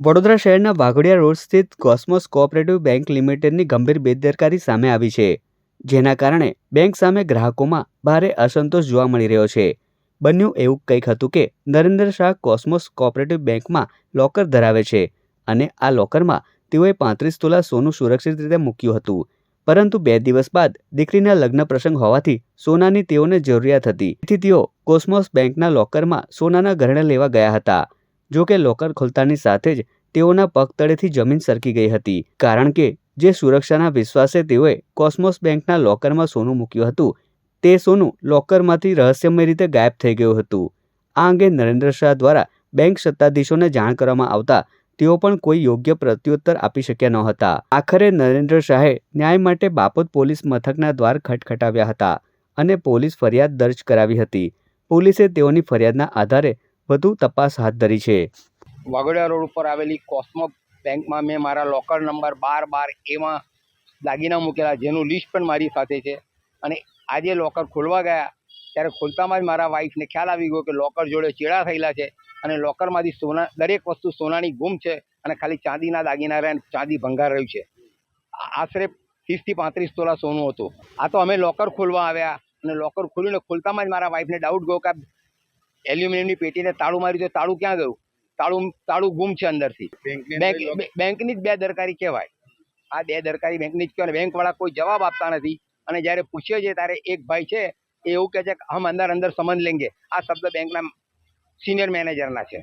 વડોદરા શહેરના વાઘોડિયા રોડ સ્થિત Cosmos cooperative bank લિમિટેડની ગંભીર બેદરકારી સામે આવી છે, જેના કારણે બેંક સામે ગ્રાહકોમાં ભારે અસંતોષ જોવા મળી રહ્યો છે. બન્યું એવું કંઈક હતું કે નરેન્દ્ર શાહ કોસ્મોસ કોઓપરેટિવ બેંકમાં લોકર ધરાવે છે અને આ લોકરમાં તેઓએ પાંત્રીસ તોલા સોનું સુરક્ષિત રીતે મૂક્યું હતું. પરંતુ બે દિવસ બાદ દીકરીના લગ્ન પ્રસંગ હોવાથી સોનાની તેઓને જરૂરિયાત હતી. તેથી તેઓ કોસ્મોસ બેંકના લોકરમાં સોનાના ઘરેણાં લેવા ગયા હતા. જો કે લોકર ખોલતાની સાથે જ તેઓના પગ તળેથી જમીન સરકી ગઈ હતી. કારણ કે જે સુરક્ષાના વિશ્વાસે તેઓએ કોસ્મોસ બેંકના લોકરમાં સોનું મૂક્યું હતું, તે સોનું લોકરમાંથી રહસ્યમય રીતે ગાયબ થઈ ગયું હતું. આ અંગે નરેન્દ્ર શાહ દ્વારા બેંક સત્તાધીશોને જાણ કરવામાં આવતા તેઓ પણ કોઈ યોગ્ય પ્રત્યુત્તર આપી શક્યા નહોતા આખરે નરેન્દ્ર શાહે ન્યાય માટે બાપોદ પોલીસ મથકના દ્વાર ખટખટાવ્યા હતા અને પોલીસ ફરિયાદ દર્જ કરાવી હતી. પોલીસે તેઓની ફરિયાદના આધારે વધુ તપાસ હાથ ધરી છે. વાઘોડિયા રોડ ઉપર આવેલી કોસ્મો બેંકમાં મેં મારા લોકર નંબર બાર બાર એમાં દાગીના મૂકેલા જેનું લિસ્ટ પણ મારી સાથે છે. અને આજે લોકર ખોલવા ગયા, ત્યારે ખોલતામાં જ મારા વાઈફને ખ્યાલ આવી ગયો કે લોકર જોડે ચેડા થયેલા છે અને લોકરમાંથી સોના, દરેક વસ્તુ સોનાની ગુમ છે અને ખાલી ચાંદીના દાગીના રહ્યા ચાંદી ભંગાર રહ્યું છે. આશરે ત્રીસથી પાંત્રીસ તોલા સોનું હતું. આ તો અમે લોકર ખોલવા આવ્યા અને લોકર ખોલ્યું ને ખોલતામાં જ મારા વાઈફને ડાઉટ ગયો કે એલ્યુમિનિયમની પેટીને તાળું માર્યું તો તાળું ક્યાં ગયું? તાળું તાળું ગુમ છે અંદરથી. બેંક બેંકની જ બે દરકારી કહેવાય. આ બે દરકારી બેંકની જ કહેવાય બેંકવાળા કોઈ જવાબ આપતા નથી. અને જ્યારે પૂછીએ છીએ ત્યારે એક ભાઈ છે એ એવું કહે છે કે હમ અંદર અંદર સમજ લેંગે. આ શબ્દ બેંકના સિનિયર મેનેજરના છે.